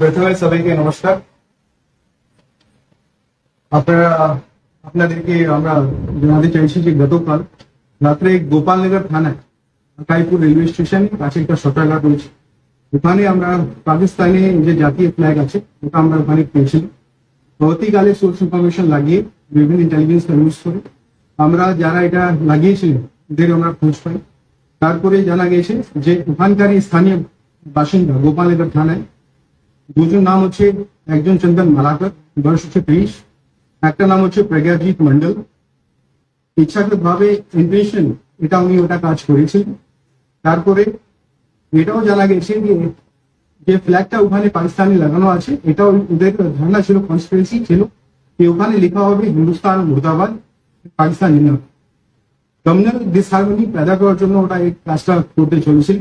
প্রথমে সবাইকে নমস্কার। আপনারা, আপনাদেরকে আমরা জানাতে চাইছি যে গতকাল রাত্রে গোপালনগর থানায় কাইপুর রেলওয়ে স্টেশনে কাছে একটা শটাঘাট রয়েছে। ওখানে আমরা পাকিস্তানে যে জাতীয় ফ্ল্যাগ আছে, ওটা আমরা ওখানে পেয়েছিলাম। পরবর্তীকালে সোর্স ইনফরমেশন লাগিয়ে বিভিন্ন ইন্টেলিজেন্স ইউজ করে আমরা যারা এটা লাগিয়েছিলেন ওদের আমরা খোঁজ পাই। তারপরে জানা গেছে যে ওখানকারই স্থানীয় বাসিন্দা গোপালনগর থানায় দুজন নাম হচ্ছে একজন চন্দন মালাকর বয়স হচ্ছে তেইশ একটা নাম হচ্ছে প্রজ্ঞাজিৎ মন্ডল ইচ্ছাকৃত ভাবে ইন্টেনশন এটা উনি ওটা কাজ করেছিলেন তারপরে এটাও জানা গেছে যে যে ফ্ল্যাগটা ওখানে পাকিস্তানি লাগানো আছে এটাও ওদের ধারণা ছিল কনস্পিরেসি ছিল যে ওখানে লেখা হবে হিন্দুস্তান মুর্দাবাদ পাকিস্তান জিন্দাবাদ কমিউনাল ডিসহারমনি পেদা করার জন্য ওটা এই কাজটা করতে চলেছিল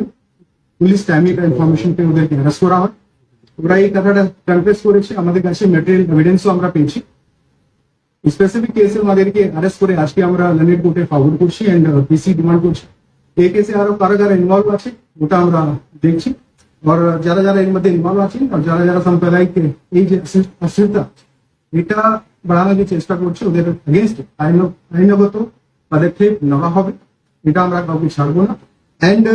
পুলিশ টাইমে একটা ইনফরমেশন পেয়ে ওদেরকে অ্যারেস্ট করা হয় ওরা এই কথাটা কনফেস করেছে, আমাদের কাছে মেটেরিয়াল এভিডেন্সও আমরা পেয়েছি। স্পেসিফিক কেসে আমাদেরকে অ্যারেস্ট করে আজকে আমরা লন্ডন কোর্টে ফরওয়ার্ড করছি এন্ড পিসি ডিমান্ড করছি। এই কেসে আরও কারা যারা ইনভলভ আছে, ওটা আমরা দেখছি। আর যারা যারা এর মধ্যে ইনভলভ আছে আর যারা যারা সাম্প্রদায়িক এই যে অস্থিরতা এটা বাড়ানোর যে চেষ্টা করছে, ওদের এগেনস্ট আইন আইনগত পদক্ষেপ নেওয়া হবে। এটা আমরা কাউকে ছাড়বো না। অ্যান্ড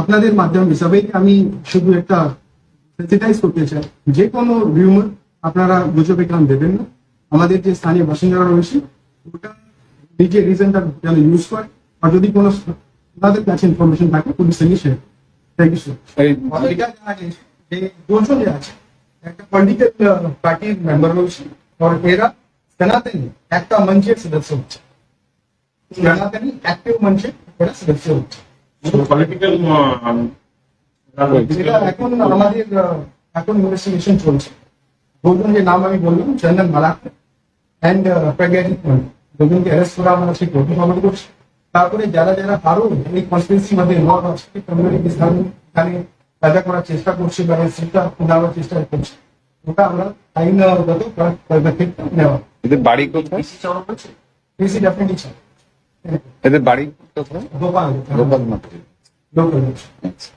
আপনাদের মাধ্যম, সবাইকে আমি শুধু একটা করতে চাই যে কোনো রিউমার আপনারা গুজবে কান দেবেন না। আমাদের যে স্থানীয় বাসিন্দারা রয়েছে ওটা নিজে রিজনটা যেন ইউজ করে। আর যদি কোনো ওনাদের কাছে ইনফরমেশন থাকে পুলিশ সঙ্গে শেয়ার থ্যাংক ইউ স্যার এটা জানা গেছে যে দুজন আছে। একটা পলিটিক্যাল পার্টির মেম্বার রয়েছে। আর এরা সনাতনী একটা মঞ্চের সদস্য হচ্ছে। সনাতনী অ্যাক্টিভ মঞ্চের এরা সদস্য হচ্ছে। পলিটিক্যাল যেটা এখন আমাদের এখন ইনভেস্টিগেশন চলছে। দুজন যে নাম আমি বললাম চন্দন মালাক অ্যান্ড প্রজ্ঞাজিৎ দুজনকে অ্যারেস্ট করা আমরা সেই কোর্টে ফরওয়ার্ড করছি। তারপরে যারা যারা আরও এই কনস্পিরেসির মধ্যে ইনভলভ আছে কমিউনিটি এখানে পেদা করার চেষ্টা করছে বা সেটা উঠানোর চেষ্টা করছে। ওটা আমরা আইনগত পদক্ষেপ নেওয়া। এদের বাড়ি কোথায়? পিসি ডেফিনেটলি এদের বাড়ি কোথায়? গোপাল গোপাল মাঠ গোপাল আচ্ছা।